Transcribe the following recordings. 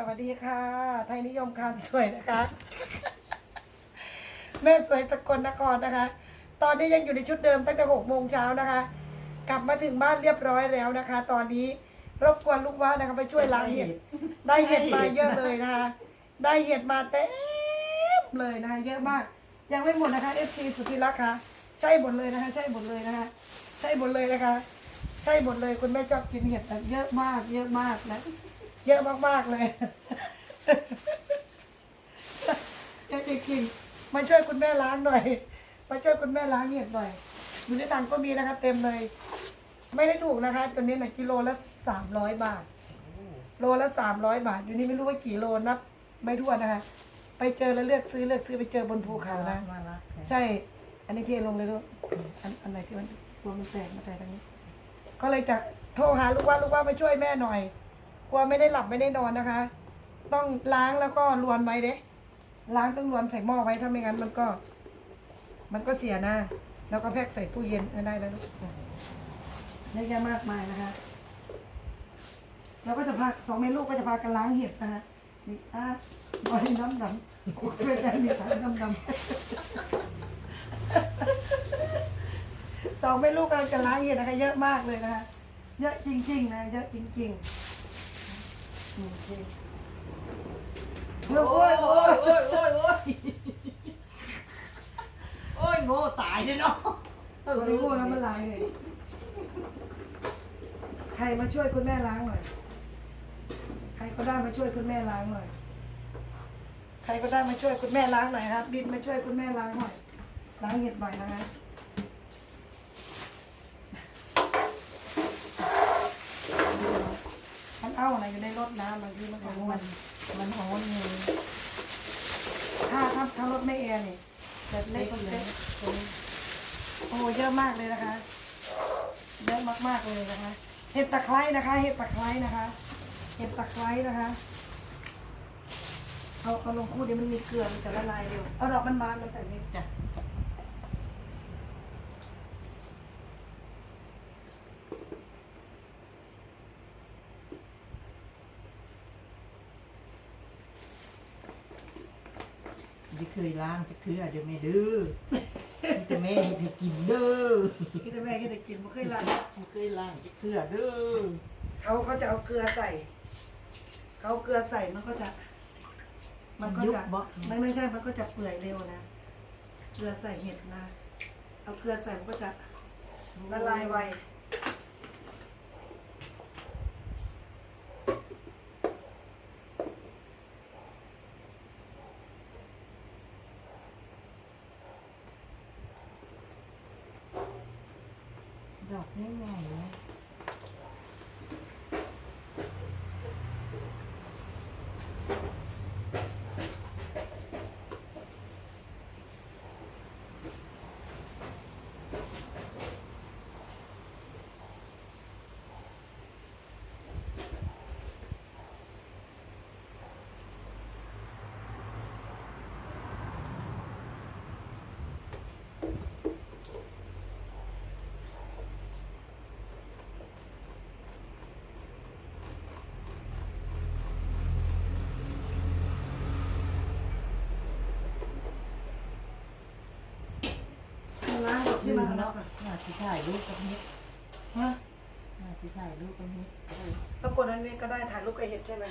สวัสดีค่ะ ไทยนิยมคามสวยนะคะ แม่สวยสกลนครนะคะ ตอนนี้ยังอยู่ในชุดเดิมตั้งแต่หกโมงเช้านะคะ กลับมาถึงบ้านเรียบร้อยแล้วนะคะ ตอนนี้รบกวนลูกว่านะคะไปช่วยล้างเห็ด ได้เห็ดมาเยอะเลยนะคะ ได้เห็ดมาเต็มเลยนะคะ เยอะมาก ยังไม่หมดนะคะ FC สุธิรักค่ะ ใช่หมดเลยนะคะ ใช่หมดเลยนะคะ ใช่หมดเลยนะคะ ใช่หมดเลยคุณแม่ชอบกินเห็ดแต่เยอะมาก เยอะมากนะ เยอะมากๆเลยเยอะจริงๆมาช่วยคุณแม่ล้างหน่อย มาช่วยคุณแม่ล้างเห็ดหน่อยอยู่ในตังก็มีนะคะ เต็มเลย ไม่ได้ถูกนะคะตัวนี้นะกิโลละสามร้อยบาท โลละสามร้อยบาท อยู่นี่ไม่รู้ว่ากี่โลนับไม่ทั่วนนะคะ ไปเจอแล้วเลือกซื้อเลือกซื้อไปเจอบนภูเขานะน่ารักใช่ อันนี้เทลงเลยลูกอันอันไหนที่มันกลัวมันแตกมาใส่ตรงนี้ ก็เลยจะโทรหาลูกว่าลูกว่ามาช่วยแม่หน่อย กลัวไม่ได้หลับไม่ได้นอนนะคะ ต้องล้างแล้วก็ลวนไว้เด้ล้างต้องลวนใส่หม้อไว้ถ้าไม่งั้นมันก็ มันก็เสียนะแล้วก็แพ็คใส่ตู้เย็นได้แล้วลูกเยอะแยะมากมายนะคะแล้วก็จะพาสองแม่ลูกก็จะพากันล้างเห็ดนะคะนี่อะบอยน้ำดำคุกเป็นอันนี้ทางน้ำดำสองแม่ลูกกำลังจะล้างเห็ดนะคะ เยอะมากเลยนะคะ เยอะจริง ๆ นะ เยอะจริง ๆ โอืมจริงโอ้ยโอ้ยโอ้ยโอ้ยโอ้ยโอ้ยโง่ตายเลยเนาะเออรู้แล้วมันลายเลย ใครมาช่วยคุณแม่ล้างหน่อย ใครก็ได้มาช่วยคุณแม่ล้างหน่อย ใครก็ได้มาช่วยคุณแม่ล้างหน่อยครับ บินมาช่วยคุณแม่ล้างหน่อย ล้างเห็ดหน่อยนะคะมัน เอาอะไรอยู่ในรถน้ำบางทีมันก็ม้วนมันฮ้อนเลยถ้าถ้าถ้ารถไม่แอร์เนี่แบบเล็กเล็กโอ้เยอะมากเลยนะคะ เยอะมากๆเลยนะคะ เห็ดตะไคร้นะคะ เห็ดตะไคร้นะคะ เห็ดตะไคร้นะคะเอาเอาลงคู่เดี๋ยวมันมีเกลือมันจะละลายเร็วเอาดอกมันบานมันใส่นี่จ้ะ ไม่เคยล้างจะคืออาจจะไม่ดื้อมีแต่แม่เฮ็ดให้กินเด้อคิดแต่แม่คิดแต่กินไม่เคยละไม่เคยล้างจะคือเด้อเขาเขาจะเอาเกลือใส่ เขาเอาเกลือใส่มันก็จะ มันก็จะไม่ไม่ใช่มันก็จะเปื่อยเร็วนะเกลือใส่เห็ดนะ เอาเกลือใส่มันก็จะละลายไว ดอกใหญ่ๆนะ ล้างแบบที่มันเนาะเนาะน่าถ่ายรูปกับเฮ็ดฮะน่าสิถ่ายรูปกับเฮ็ดเออแล้วกดอันนี้ก็ได้ถ่ายรูปกับเห็ดใช่ไหม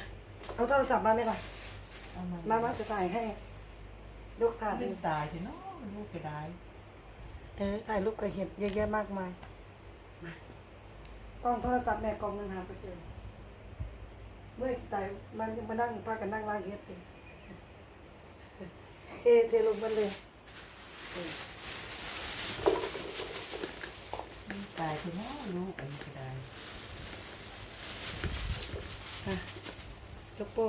เอาโทรศัพท์มาไหมล่ะเอามามามาจะถ่ายให้ยกถาดเล่นตายสิเนาะลูกก็ได้เออถ่ายรูปกับเห็ดเยอะแยะมากมายมากล้องโทรศัพท์แม่กล้องนึงหาไปเจอเมื่อแต่มันยังมานั่งพากันนั่งล้างเห็ดเลยเอเทลงมันเลย เล่น ตายสิเนาะลูกอันนี้ก็ได้อะยกโป้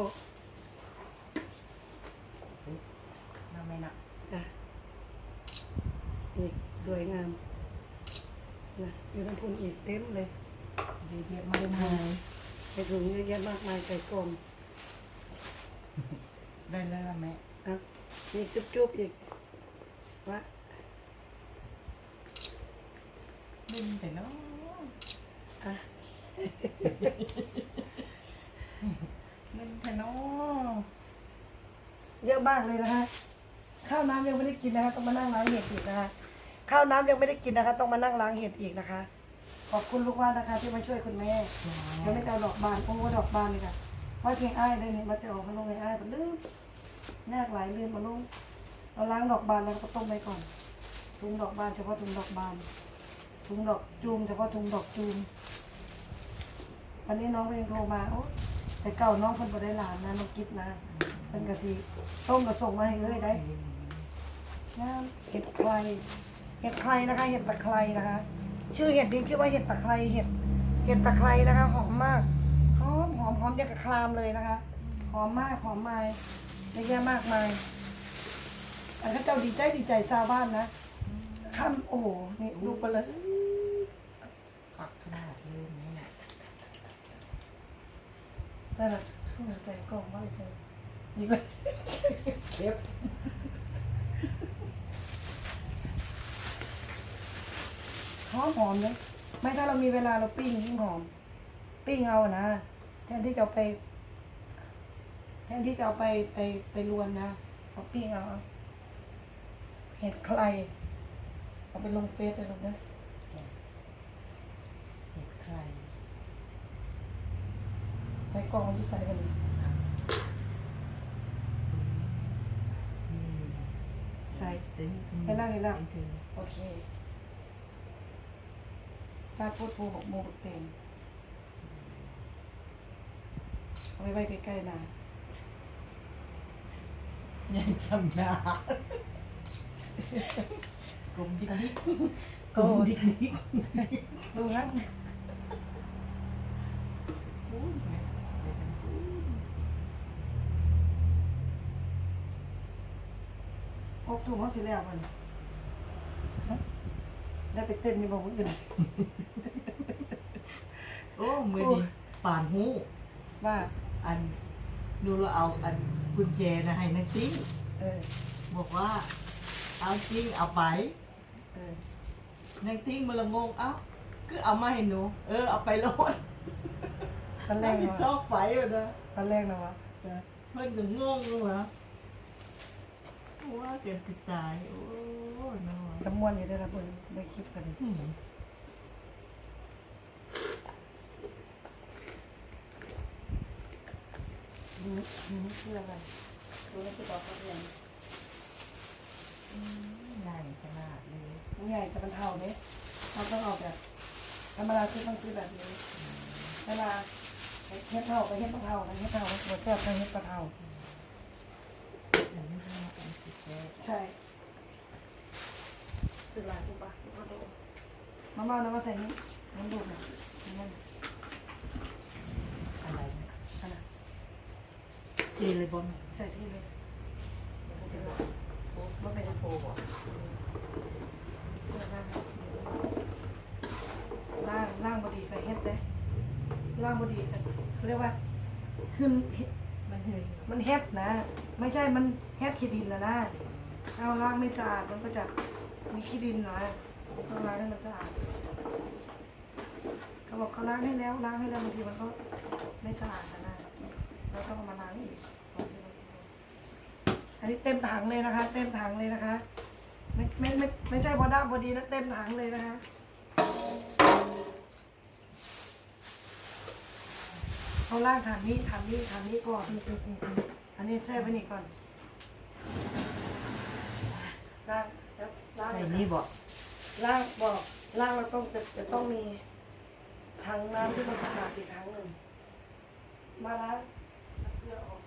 น่าไม่นักจ้ะอีกสวยงามนะอยู่ทั้งคนอีกเต็มเลยเยอะแยะมากมายใส่ถุงเยอะแยะมากมายใส่กล่องได้แล้วล่ะแม่อะมีจุ๊บๆอีกวะ เล่นแต่เนาะอะมันทะเนอเยอะมากเลยนะคะข้าวน้ำยังไม่ได้กินนะคะต้องมานั่งล้างเห็ดอีกนะคะข้าวน้ำยังไม่ได้กินนะคะ ต้องมานั่งล้างเห็ดอีกนะคะ ขอบคุณลูกว่านะคะ ที่มาช่วยคุณแม่ยังไม่ได้เอาดอกบานโอ้ดอกบานเลยค่ะเพราเพียงอ้ายเลยนี่มาจะออกมาลงในอ้ายมันลืมยากหลายลืมมาลงเราล้างดอกบานแล้วก็ต้มไว้ก่อนถุงดอกบานเฉพาะถุงดอกบาน ถุงดอกจูมเฉพาะถุงดอกจูมวันนี้น้องเองโทรมาโอ้แต่เก่าน้องเพิ่นบ่ได้หลานนะน้องกิ๊บนะเพิ่นก็สิต้มก็ส่งมาให้เอ้ยได้น้ำเห็ดไครเห็ดไครนะคะ เห็ดตะไครนะคะ ชื่อเห็ดนี้ชื่อว่าเห็ดตะไครเห็ดเห็ดตะไครนะคะหอมมากหอมหอมหอมอย่างกับคลามเลยนะคะหอมมากหอมมายเยอะแยะมากมายแต่ถ้เจ้าดีใจดีใจชาวบ้านนะข้ามโอ้โหนี่ดูไปเลย ปักขนาดเลยแม่ ใส่ละสู้ใส่กล่องไว้ใส่นี่เลยเก็บหอมหอมเลยไม่ถ้าเรามีเวลาเราปิ้งยิ่งหอม ปิ้งเอานะแทนที่จะไป แทนที่จะเอาไปไปไปรวนนะเอาปิ้งเอาเห็ดใครเอาไปลงเฟซเลยลงนะเห็ดใคร ส่กล่องที่ใส่ไปเลยอืมใส่เต็มให้นั่งให้นั่งเต็มโอเคถ้าพูดโพบอกโมบอกเต็มเอาไว้ไว้ใกล้ๆนาใหญ่สำนากลมดิกดิกกลมดิกดิกดู พกถุงเขาสิแล้วมันฮะได้ไปเต้นมีบอกว่าอื่นโอ้มือดีป่านหูว่าอันดูเราเอาอันกุญแจนะให้นักติ้งเออบอกว่า เอาจริงเอาไปเออนักติ้งมันละงงเอ้าคือเอามาให้หนู เออเอาไปโลดตอนแรแล้วกมีนะซวะอกไฟอยู่นะตอนแรกนะวะเพื่อนก็งงเลยนะ ว่าเกิดสิตาย โอ้ยน้อยกำมวนอยู่ได้ละเพิ่นได้คลิปกันอืมดูดูนี่คืออะไรดูนี่คือดอกกระเทียมใหญ่ขนาดเลยมันใหญ่แต่มันเท่านี้เราต้องเอาแบบธรรมดาคือต้องซื้อแบบนี้เวลาเฮ็ดเท่าไปเฮ็ดปลาเท่านะเฮ็ดเท่าหัวแซ่บไปเฮ็ดปลาเท่า อันนี้ห้าอันสิบแปด ใช่ซื้อหลายปุ๊บปะปุ๊บปะดู มาเมาน้ำมาใส่นี่น้ำดูดหน่อยนั่นอะไรเนี่ยอันนั้นเจเลยบอลใช่ที่เลยเดี๋ยวมันจะบอกโอ้มันเป็นโปรบ่เสื้อล่างล่างล่างบดีใส่เฮ็ดเด้ล่างบดีกันเขาเรียกว่าขึ้นมันเห็นมันเฮ็ดนะ ไม่ใช่มันเฮ็ดขี้ดินนะนะเอาล้างไม่สะอาดมันก็จะมีขี้ดินนะต้องล้างให้มันสะอาดเขา บอกเขาล้างให้แล้วล้างให้แล้วบางทีมันก็ไม่สะอาดนะนะเราต้องเอามาล้างอีกอันนี้เต็มถังเลยนะคะ เต็มถังเลยนะคะไม่ไม่ไม่ไม่ใช่พอด้ามพอดีนะเต็มถังเลยนะคะเขาล้างถังนี้ถังนี้ถังนี้ก่อนอันนี้แช่ไปนี่ก่อนล้างแล้วล้างไอ้นี่บอกล้างบอกล้างเราต้องจะจะต้องมี ถังน้ำที่มันสะอาดอีกถังหนึ่ง มาล้างเอาเกลือออก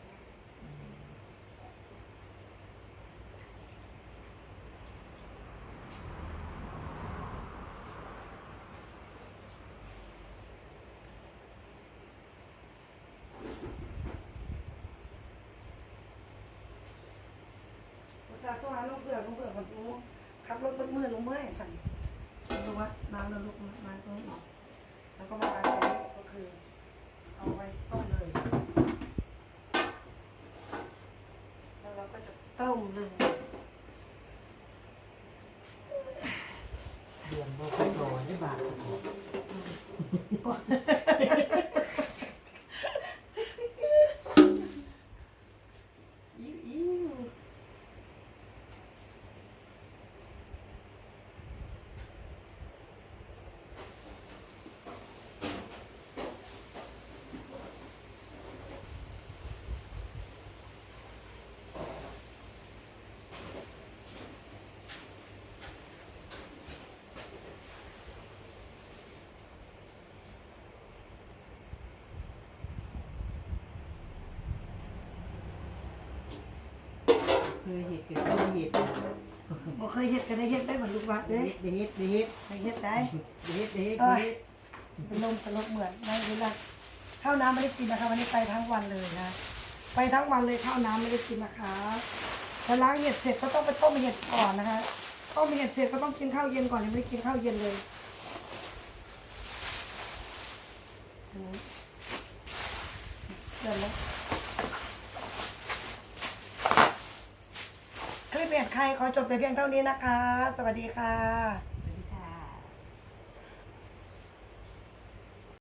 อุตส่าตัวหาลูกเกลือลูกเกลือมันรู้ขับรถมืดมืดลงเมื่อยสั่นรู้ว่าน้ำแล้วลุกมาตรงนี้ แล้วก็มาล้างตรงนี้ก็คือ เอาไว้ต้มเลย แล้วเราก็จะต้มเลยเดือนบอกสอนได้บาท ยเห็ดกันเคยเห็ดบ่เคยเฮ็ดก็ได้เฮ็ดได้เหมือนลูกว่าเด็เด้ยดเด็ดเด็ดได้เฮ็ดได้เด็ดเด็ดเอ้ยเด็ดเป็นลมสลบเหมือนไม่รู้ละข้าวน้ำไม่ได้กินนะคะวันนี้ไปทั้งวันเลยนะ ไปทั้งวันเลยข้าวน้ำไม่ได้กินนะคะพอล้างเห็ดเสร็จก็ต้องไปต้มเห็ดก่อนนะคะต้มเห็ดเสร็จก็ต้องกินข้าวเย็นก่อนยังไม่ได้กินข้าวเย็นเลยอันนี้เดินแล้วคลิปเห็ด ใครขอจบแต่เพียงเท่านี้นะคะ สวัสดีค่ะ